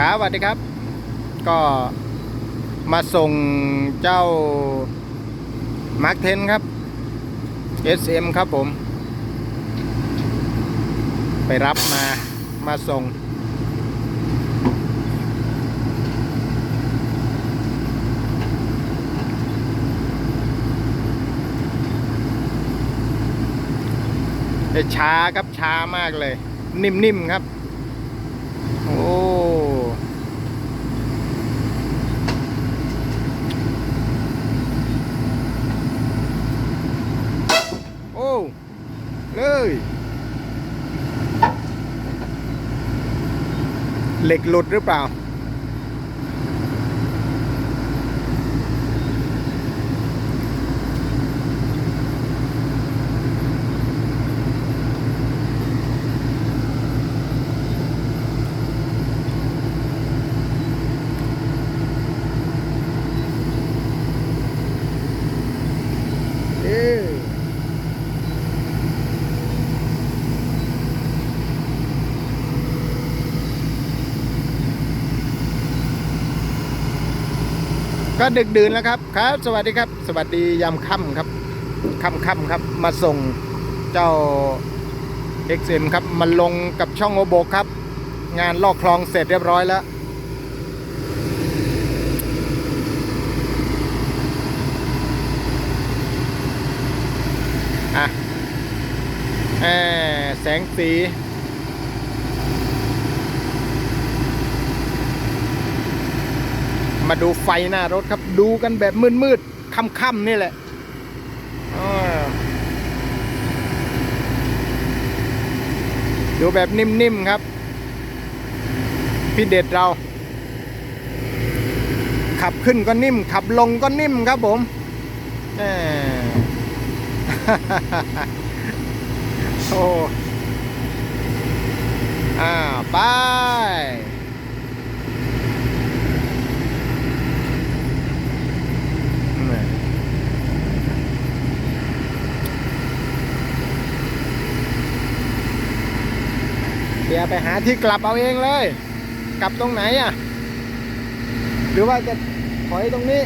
ครับสวัสดีครับ ก็มาส่งเจ้ามาร์คเทนครับ SM ครับผม ไปรับมามาส่ง ช้าครับช้ามากเลย นิ่มๆครับ โอ้ เลยเหล็กหลุดหรือเปล่า เอ้ย ก็ดึกดื่นแล้วครับครับ สวัสดีครับ สวัสดียามค่ำครับค่ำค่ำครับ มาส่งเจ้า XM ครับมันลงกับช่องโอโบกครับ งานลอกคลองเสร็จเรียบร้อยแล้ว อะแหม่แสงสี มาดูไฟหน้ารถครับ ดูกันแบบมืดๆค่ำๆนี่แหละดูแบบนิ่มๆครับ พี่เด็ดเรา ขับขึ้นก็นิ่ม ขับลงก็นิ่มครับผมแหมโอ้อ่าไปนี่เดี๋ยวไปหาที่กลับเอาเองเลย กลับตรงไหนอะ หรือว่าจะถอยตรงนี้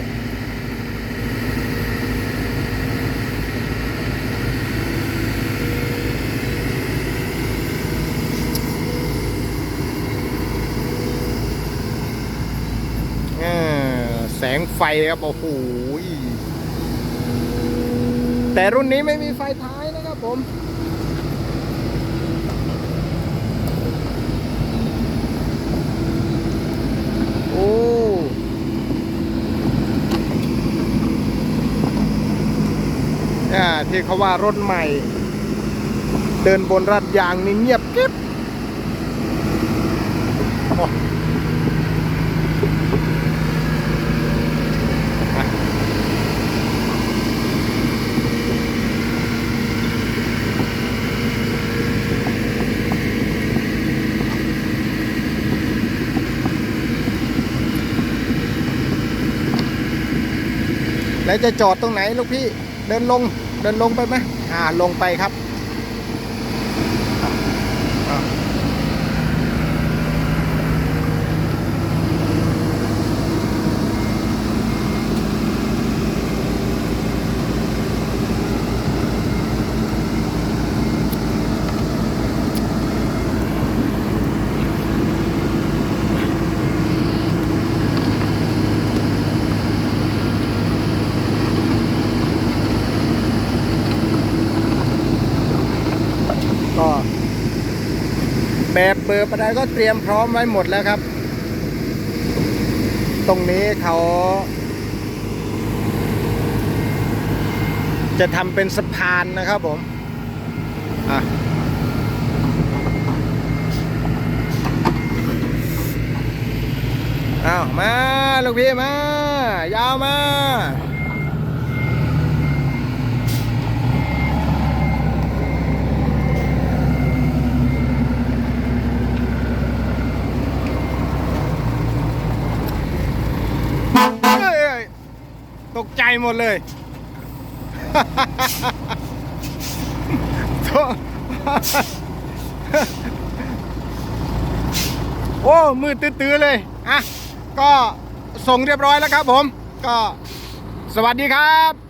แสงไฟครับ โอ้โหแต่รุ่นนี้ไม่มีไฟท้ายนะครับผม โอ้อ่า ที่เขาว่ารถใหม่ เดินบนรัดยางนี่เงียบกิ๊บแล้วจะจอดตรงไหนลูกพี่ เดินลง เดินลงไปไหมอ่าลงไปครับ แบบเบอร์ประดก็เตรียมพร้อมไว้หมดแล้วครับ ตรงนี้เขา จะทำเป็นสะพานนะครับผมอะอ้าวมา ลูกพี่มา ยาวมา เอ้ยเอ้ย ตกใจหมดเลยโอ้มืดตื้อเลย อะ ก็ส่งเรียบร้อยแล้วครับผม ก็สวัสดีครับ